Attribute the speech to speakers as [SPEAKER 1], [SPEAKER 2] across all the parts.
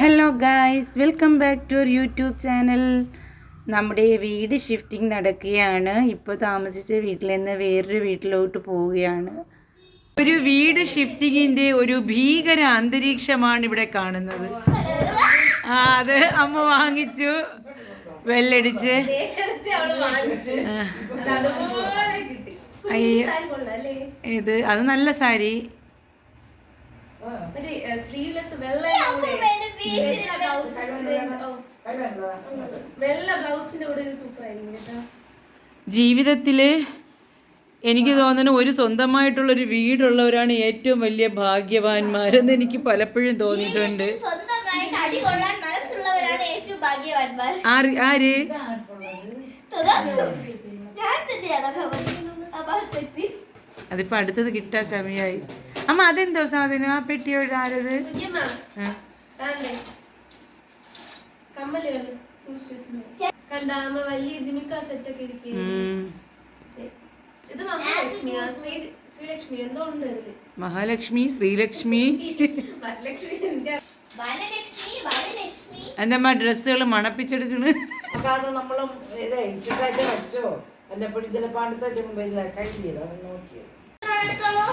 [SPEAKER 1] Hello guys welcome back to YouTube channel നമ്മുടെ വീട് shifting നടക്കുകയാണ്. ഇപ്പോൾ താമസിച്ച വീട്ടിൽ നിന്ന് വേറൊരു വീട്ടിലോട്ട് പോവുകയാണ്. ഒരു വീട് ഷിഫ്റ്റിങ്ങിന്റെ ഒരു ഭീകര അന്തരീക്ഷമാണ് ഇവിടെ കാണുന്നത്. ആ അത് അമ്മ വാങ്ങിച്ചു. വെല്ലടിച്ച് ഇത് അത് നല്ല സാരി.
[SPEAKER 2] സ്ലീവ്ലെസ് വെള്ള വെള്ള ബ്ലൗസിന്റെ കൂടെ ഇത് സൂപ്പർ ആയിരിക്കും കേട്ടോ.
[SPEAKER 1] ജീവിതത്തിൽ എനിക്ക് തോന്നുന്നു ഒരു സ്വന്തമായിട്ടുള്ളൊരു വീടുള്ളവരാണ് ഏറ്റവും വലിയ ഭാഗ്യവാന്മാരെന്ന് എനിക്ക് പലപ്പോഴും തോന്നിയിട്ടുണ്ട്.
[SPEAKER 3] സ്വന്തമായിട്ട് അടി കൊള്ളാൻ മനസ്സുള്ളവരാണ് ഏറ്റവും ഭാഗ്യവാന്മാർ.
[SPEAKER 1] ആര്. അതിപ്പോൾ അടുത്തത് കിട്ടാൻ സമയമായി അമ്മ അതെന്തോ സാധനം ആ പെട്ടിയോട് ആരത്?
[SPEAKER 2] കണ്ട? വലിയ ജിമിക്ക സെറ്റ് ഒക്കെ. ഇത് മഹാലക്ഷ്മിയാ ശ്രീ ശ്രീലക്ഷ്മി. എന്തോ ഉണ്ട്
[SPEAKER 1] മഹാലക്ഷ്മി ശ്രീലക്ഷ്മി. എന്തമ്മ ഡ്രസ്സുകൾ മണപ്പിച്ചെടുക്കണ്?
[SPEAKER 4] കാരണം നമ്മളും ഇതേ ഇട്ടിട്ടായിട്ട് വെച്ചോ. വല്ലപ്പോഴും ചിലപ്പോൾ അടുത്ത നോക്കിയത്
[SPEAKER 3] എടുത്തോളൂ.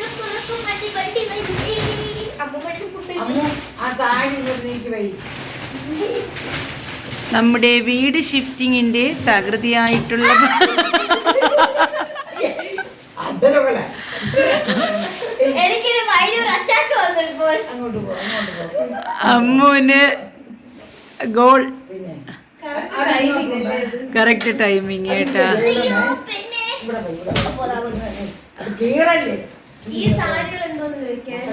[SPEAKER 3] റുക്കു, റുക്കു, മടി, മടി, മടി. അമ്മൂമ്മയുടെ ഫുഡ്
[SPEAKER 4] അമ്മു ആ സാരി ഇങ്ങോട്ട് നീക്കി വൈ
[SPEAKER 1] നമ്മുടെ വീട് ഷിഫ്റ്റിങ്ങിന്റെ തകൃതിയായിട്ടുള്ള
[SPEAKER 4] അതേപോലെ.
[SPEAKER 3] എനിക്കൊരു വൈദ്യുതി അറ്റാക്ക് വന്നു ഇപ്പോൾ.
[SPEAKER 4] അങ്ങോട്ട് പോ അങ്ങോട്ട് പോ.
[SPEAKER 1] അമ്മുവിന് ഗോൾ
[SPEAKER 2] കറക്റ്റ്
[SPEAKER 1] ടൈമിങ് കേട്ടാ
[SPEAKER 2] ഈ സാരികൾ എന്തോന്ന് ചോദിക്കാൻ?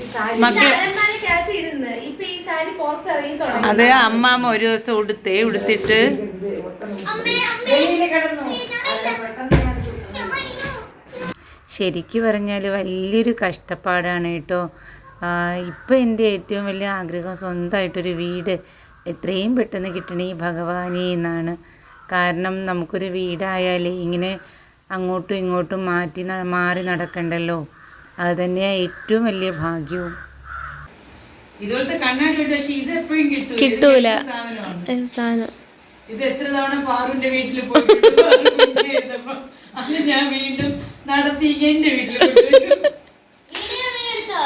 [SPEAKER 4] ഈ സാരി
[SPEAKER 1] മക്കൾ
[SPEAKER 2] അലമാരക്കകത്ത് ഇരുന്ന് ഇപ്പൊ ഈ സാരി പുറത്തിറങ്ങി തുടങ്ങി.
[SPEAKER 1] അത് അമ്മാമ്മ ഒരു ദിവസം ഉടുത്തേ ഉടുത്തിട്ട്. ശരിക്കു പറഞ്ഞാൽ വലിയൊരു കഷ്ടപ്പാടാണ് കേട്ടോ. ഇപ്പം എന്റെ ഏറ്റവും വലിയ ആഗ്രഹം സ്വന്തമായിട്ടൊരു വീട്. എത്രയും പെട്ടെന്ന് കിട്ടണേ ഭഗവാനേ എന്നാണ്. കാരണം നമുക്കൊരു വീടായാലേ ഇങ്ങനെ അങ്ങോട്ടും ഇങ്ങോട്ടും മാറ്റി മാറി നടക്കണ്ടല്ലോ. അത് തന്നെയാണ് ഏറ്റവും വലിയ ഭാഗ്യവും.
[SPEAKER 2] കിട്ടൂല. സാധനം.
[SPEAKER 1] ഇത് എത്ര തവണ പാറുവിന്റെ വീട്ടിൽ പോയി ഞാൻ വീണ്ടും നടത്തി എന്റെ വീട്ടിൽ കൊണ്ടുവരും
[SPEAKER 3] വീഡിയോ നീ എടുത്തോ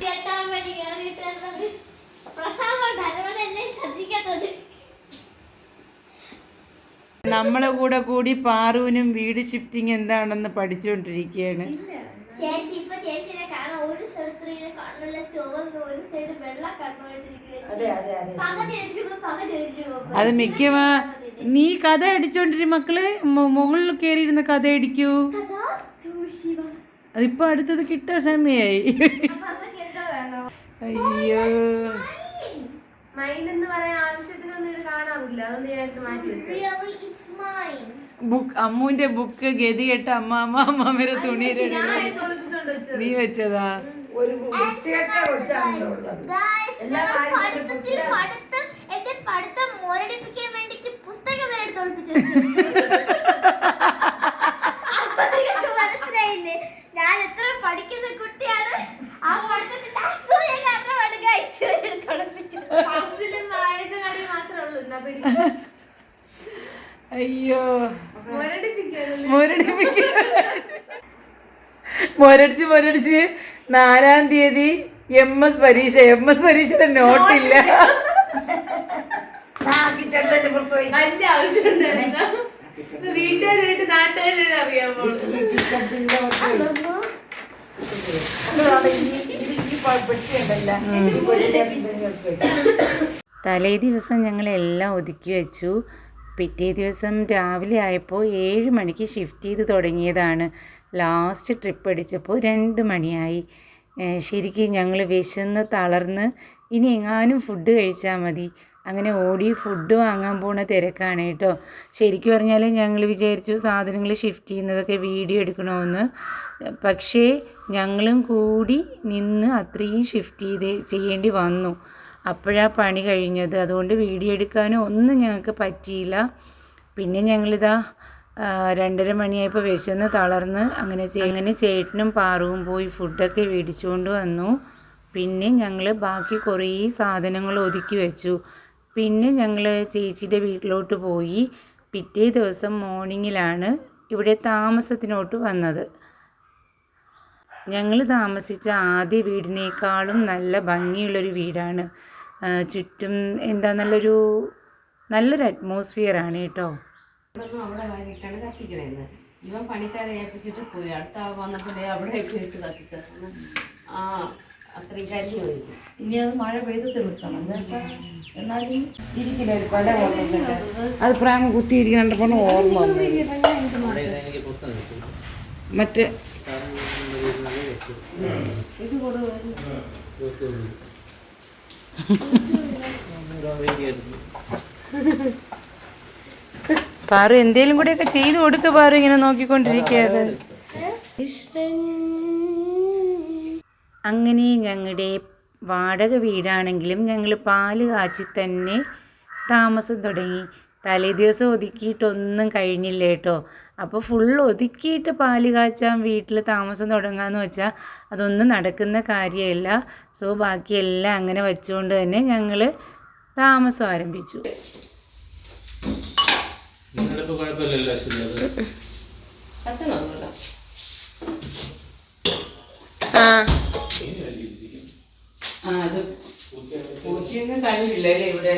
[SPEAKER 3] കേട്ടാൻ വേണ്ടി കേറിയിട്ട് വന്നത് പ്രസാദം കൊണ്ട് അരവണ എല്ലാം ശ്രദ്ധിക്കാത്തോണ്ട്
[SPEAKER 1] നമ്മളെ കൂടെ കൂടി പാറുവിനും വീട് ഷിഫ്റ്റിംഗ് എന്താണെന്ന് പഠിച്ചുകൊണ്ടിരിക്കുകയാണ്
[SPEAKER 3] ചേച്ചി ഇപ്പൊ ചേച്ചിനെ കാണാൻ ഒരു സ്ഥലത്ത് കണ്ണുള്ള ചുവന്ന് ഒരു സൈഡ് വെള്ള
[SPEAKER 4] അതെ
[SPEAKER 1] മിക്കവാ നീ കഥ അടിച്ചോണ്ടിരി മക്കൾ. മുകളിൽ കയറിയിരുന്ന കഥ അടിക്കൂ. അതിപ്പോ അടുത്തത് കിട്ടാൻ സമയായി. അയ്യോ.
[SPEAKER 2] മൈൻഡ് എന്ന് പറയാൻ ആവശ്യത്തിനൊന്നും ഇത് കാണാറില്ല. അതുകൊണ്ട് ഞാൻ എടുത്ത് മാറ്റി വെച്ചു.
[SPEAKER 1] ബുക്ക് അമ്മുവിന്റെ ബുക്ക് ഗതികെട്ട അമ്മാമ്മ അമ്മാമ്മയുടെ തുണിയുടെ
[SPEAKER 2] ഒളിപ്പിച്ചോണ്ട്
[SPEAKER 1] നീ വെച്ചതാ?
[SPEAKER 4] ഒരു
[SPEAKER 3] പഠിത്തം മോരടിപ്പിക്കാൻ വേണ്ടിട്ട് പുസ്തകം വരെ എടുത്ത് ഒളിപ്പിച്ചു അപ്പൊ നിങ്ങൾക്ക് മനസ്സിലായില്ലേ? ഞാൻ എത്ര പഠിക്കുന്ന കുട്ടിയാണ്. ആ
[SPEAKER 1] അയ്യോ. മുരടിപ്പിക്ക മുരടിച്ച് മുരടിച്ച് നാലാം തീയതി എം എസ് പരീക്ഷ. എം എസ് പരീക്ഷയുടെ നോട്ടില്ല.
[SPEAKER 2] വീട്ടുകാരായിട്ട് നാട്ടുകാരെ അറിയാമോ.
[SPEAKER 1] തലേ ദിവസം ഞങ്ങളെല്ലാം ഒതുക്കി വെച്ചു. പിറ്റേ ദിവസം രാവിലെ ആയപ്പോൾ ഏഴ് മണിക്ക് ഷിഫ്റ്റ് ചെയ്ത് തുടങ്ങിയതാണ്. ലാസ്റ്റ് ട്രിപ്പ് അടിച്ചപ്പോൾ രണ്ട് മണിയായി. ശരിക്കും ഞങ്ങൾ വിശന്ന് തളർന്ന് ഇനി എങ്ങാനും ഫുഡ് കഴിച്ചാൽ മതി. അങ്ങനെ ഓടി ഫുഡ് വാങ്ങാൻ പോണ തിരക്കാണ് കേട്ടോ. ശരിക്കും പറഞ്ഞാൽ ഞങ്ങൾ വിചാരിച്ചു സാധനങ്ങൾ ഷിഫ്റ്റ് ചെയ്യുന്നതൊക്കെ വീഡിയോ എടുക്കണമെന്ന് പക്ഷേ ഞങ്ങളും കൂടി നിന്ന് അത്രയും ഷിഫ്റ്റ് ചെയ്ത് ചെയ്യേണ്ടി വന്നു. അപ്പോഴാ പണി കഴിഞ്ഞത്. അതുകൊണ്ട് വീഡിയോ എടുക്കാനോ ഒന്നും ഞങ്ങൾക്ക് പറ്റിയില്ല. പിന്നെ ഞങ്ങളിതാ രണ്ടര മണിയായപ്പോൾ വിശന്ന് തളർന്ന് അങ്ങനെ അങ്ങനെ ചേട്ടനും പാറവും പോയി ഫുഡൊക്കെ മേടിച്ചുകൊണ്ട് വന്നു. പിന്നെ ഞങ്ങൾ ബാക്കി കുറേ സാധനങ്ങൾ ഒതുക്കി വെച്ചു. പിന്നെ ഞങ്ങൾ ചേച്ചിയുടെ വീട്ടിലോട്ട് പോയി. പിറ്റേ ദിവസം മോർണിംഗിലാണ് ഇവിടെ താമസത്തിനോട്ട് വന്നത്. ഞങ്ങൾ താമസിച്ച ആദ്യ വീടിനേക്കാളും നല്ല ഭംഗിയുള്ളൊരു വീടാണ്. ചുറ്റും എന്താ നല്ലൊരു നല്ലൊരു അറ്റ്മോസ്ഫിയർ ആണ് കേട്ടോ.
[SPEAKER 4] ഇതൊന്നും അവിടെ കാര്യമായിട്ടാണ് കത്തിക്കണേന്ന്. ഇവൻ പണിക്കാരെ ഏൽപ്പിച്ചിട്ട് പോയി. അടുത്ത വന്നപ്പോൾ ദേ അവിടെ കേട്ട് ഇട്ട് കത്തിച്ചത്. ആ അത്രയും കരിഞ്ഞു പോയി. ഇനി അത് മഴ പെയ്ത് തീർക്കണം. കേട്ടോ എന്നാലും ഇരിക്കില്ല ഒരു പല അത് പ്രായം കുത്തിയിരിക്കണ്ടപ്പോൾ ഓർമ്മ മറ്റേ ഇത് കൊടുക്കും
[SPEAKER 1] പാറു എന്തേലും കൂടെയൊക്കെ ചെയ്തു കൊടുക്ക പാറു ഇങ്ങനെ നോക്കിക്കൊണ്ടിരിക്കുകയത് അങ്ങനെ ഞങ്ങളുടെ വാടക വീടാണെങ്കിലും ഞങ്ങൾ പാൽ കാച്ചി തന്നെ താമസം തുടങ്ങി. തലേ ദിവസം ഒതുക്കിയിട്ടൊന്നും കഴിഞ്ഞില്ല കേട്ടോ അപ്പോൾ ഫുൾ ഒതുക്കിയിട്ട് പാൽ കാച്ചാൻ വീട്ടിൽ താമസം തുടങ്ങാമെന്ന് വെച്ചാൽ അതൊന്നും നടക്കുന്ന കാര്യമല്ല സോ ബാക്കിയെല്ലാം അങ്ങനെ വെച്ചുകൊണ്ട് തന്നെ ഞങ്ങൾ താമസം ആരംഭിച്ചു.
[SPEAKER 4] ആ. അത് പൂച്ചയൊന്നും കഴിവില്ല അല്ലേ ഇവിടെ?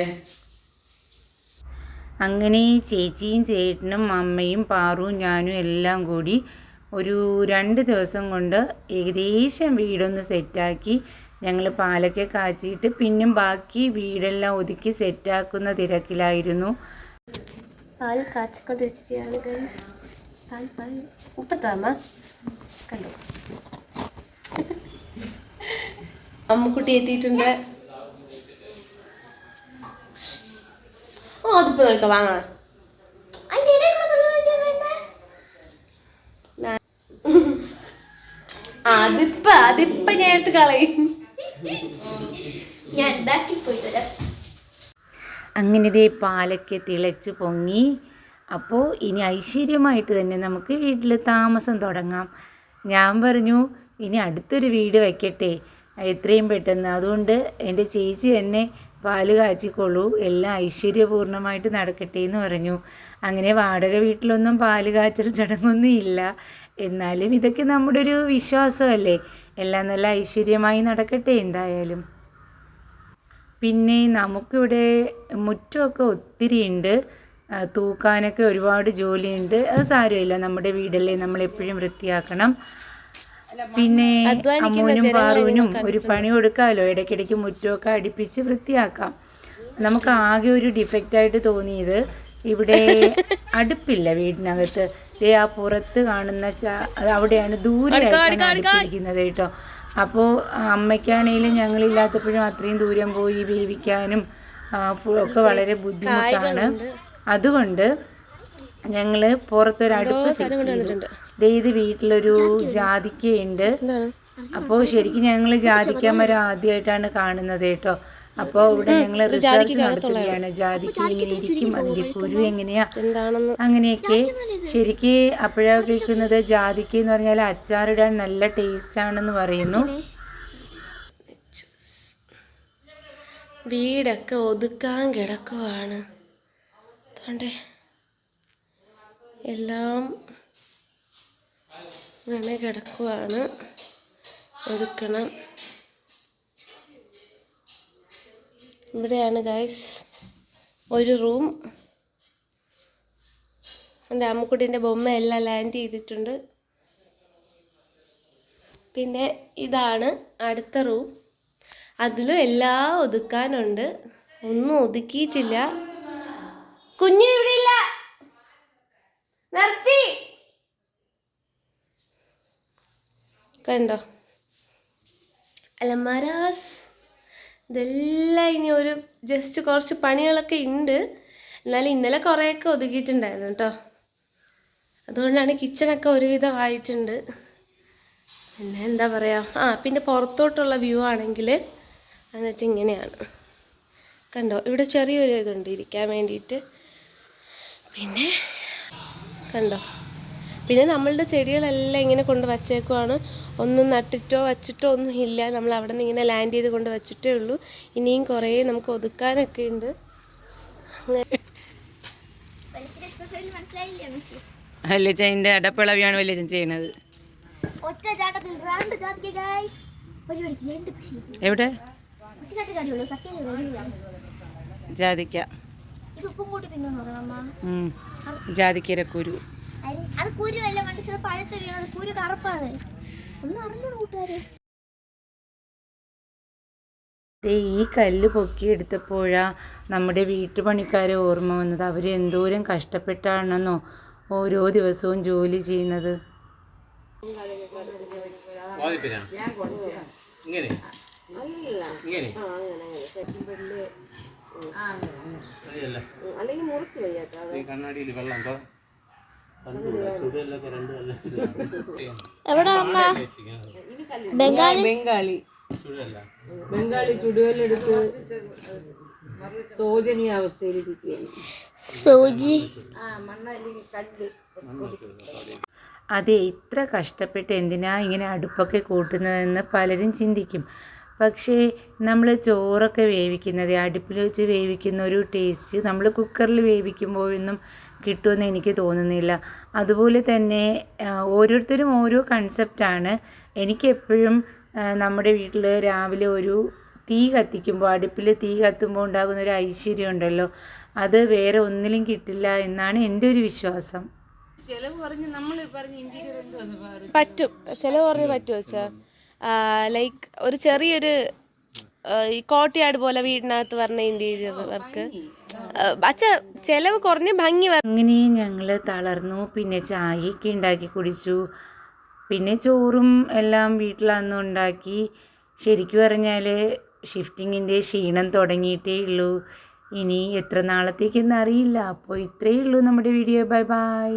[SPEAKER 1] അങ്ങനെ ചേച്ചിയും ചേട്ടനും അമ്മയും പാറുവും ഞാനും എല്ലാം കൂടി ഒരു രണ്ട് ദിവസം കൊണ്ട് ഏകദേശം വീടൊന്ന് സെറ്റാക്കി ഞങ്ങൾ പാലൊക്കെ കാച്ചിയിട്ട് പിന്നും ബാക്കി വീടെല്ലാം ഒതുക്കി സെറ്റാക്കുന്ന തിരക്കിലായിരുന്നു.
[SPEAKER 2] പാൽ കാച്ചിക്കൊണ്ടിരിക്കുകയാണ് ഗൈസ് പാൽ അമ്മുക്കുട്ടി എത്തിയിട്ടുണ്ട്. ഓ അതിപ്പോ നോക്കാം വാങ്ങാം
[SPEAKER 3] അതിന്റെ ഇടയിൽ കൂടെ തുള്ളി വരുന്നേ?
[SPEAKER 2] ആ, അതിപ്പ അതിപ്പ ഞാൻ എടുത്ത് കളയും.
[SPEAKER 3] ഞാൻ ബാക്കിൽ പോയി
[SPEAKER 1] അങ്ങനെ ദേ പാലൊക്കെ തിളച്ച് പൊങ്ങി. അപ്പോൾ ഇനി ഐശ്വര്യമായിട്ട് തന്നെ നമുക്ക് വീട്ടിൽ താമസം തുടങ്ങാം. ഞാൻ പറഞ്ഞു ഇനി അടുത്തൊരു വീട് വയ്ക്കട്ടെ. എത്രയും പെട്ടെന്ന്. അതുകൊണ്ട് എന്റെ ചേച്ചി തന്നെ പാൽ കാച്ചിക്കൊള്ളൂ. എല്ലാം ഐശ്വര്യപൂർണമായിട്ട് നടക്കട്ടെ എന്ന് പറഞ്ഞു. അങ്ങനെ വാടക വീട്ടിലൊന്നും പാൽ കാച്ചൽ ചടങ്ങൊന്നും ഇല്ല. എന്നാലും ഇതൊക്കെ നമ്മുടെ ഒരു വിശ്വാസമല്ലേ? എല്ലാം നല്ല ഐശ്വര്യമായി നടക്കട്ടെ എന്തായാലും. പിന്നെ നമുക്കിവിടെ മുറ്റമൊക്കെ ഒത്തിരി ഉണ്ട് തൂക്കാനൊക്കെ ഒരുപാട് ജോലിയുണ്ട്. അത് സാരമില്ല. നമ്മുടെ വീടല്ലേ നമ്മളെപ്പോഴും വൃത്തിയാക്കണം. പിന്നെ അമ്മൂനും പാറുവിനും ഒരു പണി കൊടുക്കാമല്ലോ ഇടയ്ക്കിടയ്ക്ക് മുറ്റമൊക്കെ അടുപ്പിച്ച് വൃത്തിയാക്കാം. നമുക്ക് ആകെ ഒരു ഡിഫക്റ്റായിട്ട് തോന്നിയത് ഇവിടെ അടുപ്പില്ല വീടിനകത്ത്. ദേ ആ പുറത്ത് കാണുന്ന ച അവിടെയാണ് ദൂരെയായിട്ടാണ് അടുപ്പിരിക്കുന്നത് കേട്ടോ. അപ്പോൾ അമ്മയ്ക്കാണെങ്കിലും ഞങ്ങളില്ലാത്തപ്പോഴും അത്രയും ദൂരം പോയി വേവിക്കാനും ഒക്കെ വളരെ ബുദ്ധിമുട്ടാണ്. അതുകൊണ്ട് ഞങ്ങൾ പുറത്തൊരു അടുപ്പ് സെറ്റ് ചെയ്തു. ദേ ഇത് വീട്ടിലൊരു ജാതിക്കയുണ്ട്. അപ്പോൾ ശരിക്കും ഞങ്ങൾ ജാതിക്ക മരം ആദ്യമായിട്ടാണ് കാണുന്നത് കേട്ടോ. അപ്പോൾ ഇവിടെ ഞങ്ങൾ റിസർച്ച് നടത്തുകയാണ്. ജാതിക്ക് എങ്ങനെ ഇരിക്കും അതിന്റെ കുരു എങ്ങനെയാ? അങ്ങനെയൊക്കെ ശരിക്ക് അപ്പോഴാ കേൾക്കുന്നത് ജാതിക്ക എന്ന് പറഞ്ഞാൽ അച്ചാറിടാൻ നല്ല ടേസ്റ്റ് ആണെന്ന് പറയുന്നു.
[SPEAKER 2] വീടൊക്കെ ഒതുക്കാൻ കിടക്കുവാണ്. എല്ലാം ഇങ്ങനെ കിടക്കുവാണ്. ഒതുക്കണം ഇവിടെയാണ് ഗൈസ് ഒരു റൂം എന്റെ അമ്മക്കുട്ടീന്റെ ബൊമ്മയെല്ലാം ലാൻഡ് ചെയ്തിട്ടുണ്ട്. പിന്നെ ഇതാണ് അടുത്ത റൂം അതിലും എല്ലാം ഒതുക്കാനുണ്ട്. ഒന്നും ഒതുക്കിയിട്ടില്ല. കുഞ്ഞു ഇവിടെ ഇല്ല. നിർത്തി. കണ്ടോ? അലമാരാസ്. ഇതെല്ലാം ഇനി ഒരു ജസ്റ്റ് കുറച്ച് പണികളൊക്കെ ഉണ്ട് എന്നാലും ഇന്നലെ കുറേയൊക്കെ ഒതുക്കിയിട്ടുണ്ടായിരുന്നു കേട്ടോ അതുകൊണ്ടാണ് കിച്ചണൊക്കെ ഒരുവിധം ആയിട്ടുണ്ട്. പിന്നെ എന്താ പറയുക ആ പിന്നെ പുറത്തോട്ടുള്ള വ്യൂ ആണെങ്കിൽ എന്ന് വെച്ചാൽ ഇങ്ങനെയാണ്. കണ്ടോ? ഇവിടെ ചെറിയൊരു ഇതുണ്ട് ഇരിക്കാൻ വേണ്ടിയിട്ട്. പിന്നെ കണ്ടോ? പിന്നെ നമ്മളുടെ ചെടികളെല്ലാം ഇങ്ങനെ കൊണ്ട് വച്ചേക്കുവാണ്. ഒന്നും നട്ടിട്ടോ വച്ചിട്ടോ ഒന്നും ഇല്ല. നമ്മൾ അവിടെ നിന്ന് ഇങ്ങനെ ലാൻഡ് ചെയ്ത് കൊണ്ട് വച്ചിട്ടേ ഉള്ളൂ. ഇനിയും കുറേ നമുക്ക് ഒതുക്കാനൊക്കെ ഉണ്ട്.
[SPEAKER 1] വല്യച്ചന്റെ അടപ്പിളവിയാണ് വല്യച്ചൻ ചെയ്യണത് എവിടെ? ജാതിക്ക.
[SPEAKER 3] അത് കുരു അല്ല മനുഷ്യർ പഴുത്ത് വീണത്. കുരു കറുപ്പാണ്. ഒന്ന് അറിഞ്ഞോളൂ കൂട്ടുകാരെ.
[SPEAKER 1] ദേ ഈ കല്ല് പൊക്കിയെടുത്തപ്പോഴാ നമ്മുടെ വീട്ടുപണിക്കാരെ ഓർമ്മ വന്നത്. അവർ എന്തോരം കഷ്ടപ്പെട്ടാണെന്നോ ഓരോ ദിവസവും ജോലി ചെയ്യുന്നത്.
[SPEAKER 5] ഇങ്ങനെ? ഇങ്ങനെ? അല്ല
[SPEAKER 4] അല്ലെങ്കിൽ മുറിച്ച് വയ്യാട്ടോ.
[SPEAKER 5] കണ്ണാടിയിൽ വെള്ളം തോ കണ്ടുകൂടാ ചുടലൊക്കെ രണ്ട്
[SPEAKER 3] എവിടെ അമ്മ? ബംഗാളി?
[SPEAKER 4] ബംഗാളി.
[SPEAKER 5] ചുടല്ല
[SPEAKER 4] ബംഗാളി ചുടുകല്ലെടുത്ത് ശോചനീയാവസ്ഥയിലിരിക്കുകയാണ്
[SPEAKER 3] സൂചി
[SPEAKER 1] അതെ ഇത്ര കഷ്ടപ്പെട്ട് എന്തിനാ ഇങ്ങനെ അടുപ്പൊക്കെ കൂട്ടുന്നതെന്ന് പലരും ചിന്തിക്കും. പക്ഷേ നമ്മൾ ചോറൊക്കെ വേവിക്കുന്നത് അടുപ്പിൽ വെച്ച് വേവിക്കുന്ന ഒരു ടേസ്റ്റ് നമ്മൾ കുക്കറിൽ വേവിക്കുമ്പോഴൊന്നും കിട്ടുമെന്ന് എനിക്ക് തോന്നുന്നില്ല. അതുപോലെ തന്നെ ഓരോരുത്തരും ഓരോ കൺസെപ്റ്റാണ് എനിക്കെപ്പോഴും നമ്മുടെ വീട്ടിൽ രാവിലെ ഒരു തീ കത്തിക്കുമ്പോൾ അടുപ്പിൽ തീ കത്തുമ്പോൾ ഉണ്ടാകുന്ന ഒരു ഐശ്വര്യം ഉണ്ടല്ലോ. അത് വേറെ ഒന്നിലും കിട്ടില്ല എന്നാണ് എന്റെ ഒരു വിശ്വാസം.
[SPEAKER 2] പറ്റും. ചിലവ് പറഞ്ഞ് പറ്റുമോ ലൈക്ക് ഒരു ചെറിയൊരു ഈ കോട്ടയാട് പോലെ വീടിനകത്ത് പറഞ്ഞ ഇന്റീരിയർ വർക്ക്. അച്ഛ ചെലവ് കുറഞ്ഞ ഭംഗി വര
[SPEAKER 1] അങ്ങനെ ഞങ്ങൾ തളർന്നു പിന്നെ ചായയൊക്കെ ഉണ്ടാക്കി കുടിച്ചു. പിന്നെ ചോറും എല്ലാം വീട്ടിലന്ന് ഉണ്ടാക്കി. ശരിക്കും പറഞ്ഞാൽ ഷിഫ്റ്റിങ്ങിന്റെ ക്ഷീണം തുടങ്ങിയിട്ടേ ഉള്ളൂ. ഇനി എത്ര നാളത്തേക്കെന്ന് അറിയില്ല. അപ്പോൾ ഇത്രയേ ഉള്ളൂ നമ്മുടെ വീഡിയോ ബൈ ബൈ